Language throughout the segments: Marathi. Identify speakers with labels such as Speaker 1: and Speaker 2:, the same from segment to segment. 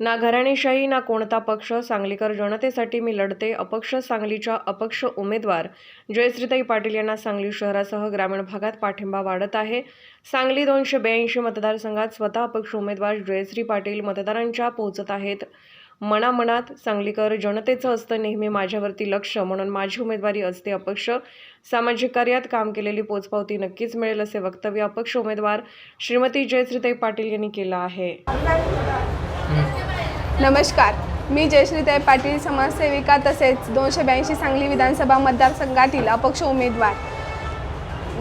Speaker 1: ना घराणेशाही ना कोणता पक्ष. सांगलीकर जनतेसाठी मी लढते. अपक्ष सांगलीच्या अपक्ष उमेदवार. जयश्रीताई पाटील यांना सांगली शहरासह ग्रामीण भागात पाठिंबा वाढत आहे. सांगली दोनशे ब्याऐंशी मतदारसंघात स्वतः अपक्ष उमेदवार जयश्री पाटील मतदारांच्या पोहोचत आहेत. मनामनात सांगलीकर जनतेचं असतं नेहमी माझ्यावरती लक्ष. म्हणून माझी उमेदवारी असते अपक्ष. सामाजिक कार्यात काम केलेली पोचपावती नक्कीच मिळेल असे वक्तव्य अपक्ष उमेदवार श्रीमती जयश्रीताई पाटील यांनी केलं आहे.
Speaker 2: नमस्कार. मी जयश्रीताई पाटील समाजसेविका तसेच दोनशे ब्याऐंशी सांगली विधानसभा मतदारसंघातील अपक्ष उमेदवार.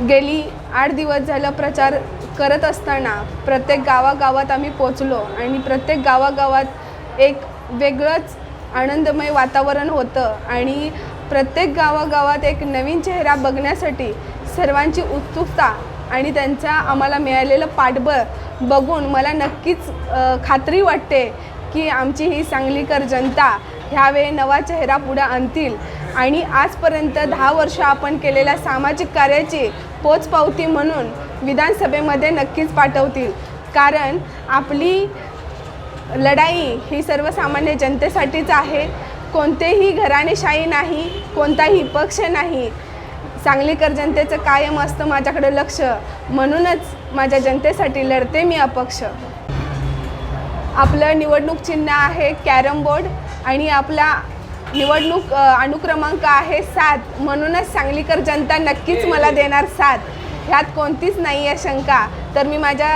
Speaker 2: गेली आठ दिवस झालं प्रचार करत असताना प्रत्येक गावागावात आम्ही पोचलो आणि प्रत्येक गावागावात एक वेगळंच आनंदमय वातावरण होतं आणि प्रत्येक गावागावात एक नवीन चेहरा बघण्यासाठी सर्वांची उत्सुकता आणि त्यांचा आम्हाला मिळालेलं पाठबळ बघून मला नक्कीच खात्री वाटते की आमची ही सांगलीकर जनता ह्यावेळी नवा चेहरा पुढे आणतील. आणि आजपर्यंत दहा वर्ष आपण केलेल्या सामाजिक कार्याची पोचपावती म्हणून विधानसभेमध्ये नक्कीच पाठवतील. कारण आपली लढाई ही सर्वसामान्य जनतेसाठीच आहे. कोणतेही घराणेशाही नाही कोणताही पक्ष नाही. सांगलीकर जनतेचं कायम असतं माझ्याकडे लक्ष. म्हणूनच माझ्या जनतेसाठी लढते मी अपक्ष. आपलं निवडणूक चिन्ह आहे कॅरम बोर्ड आणि आपला निवडणूक अ, अनुक्रमांक आहे सात. म्हणूनच सांगलीकर जनता नक्कीच मला देणार साथ ह्यात कोणतीच नाही आहे शंका. तर मी माझ्या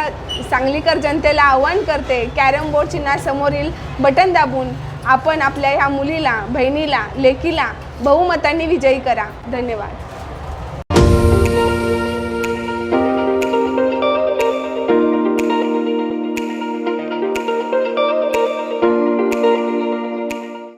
Speaker 2: सांगलीकर जनतेला आवाहन करते कॅरम बोर्ड चिन्हासमोरील बटन दाबून आपण आपल्या ह्या मुलीला बहिणीला लेकीला बहुमतांनी विजयी करा. धन्यवाद.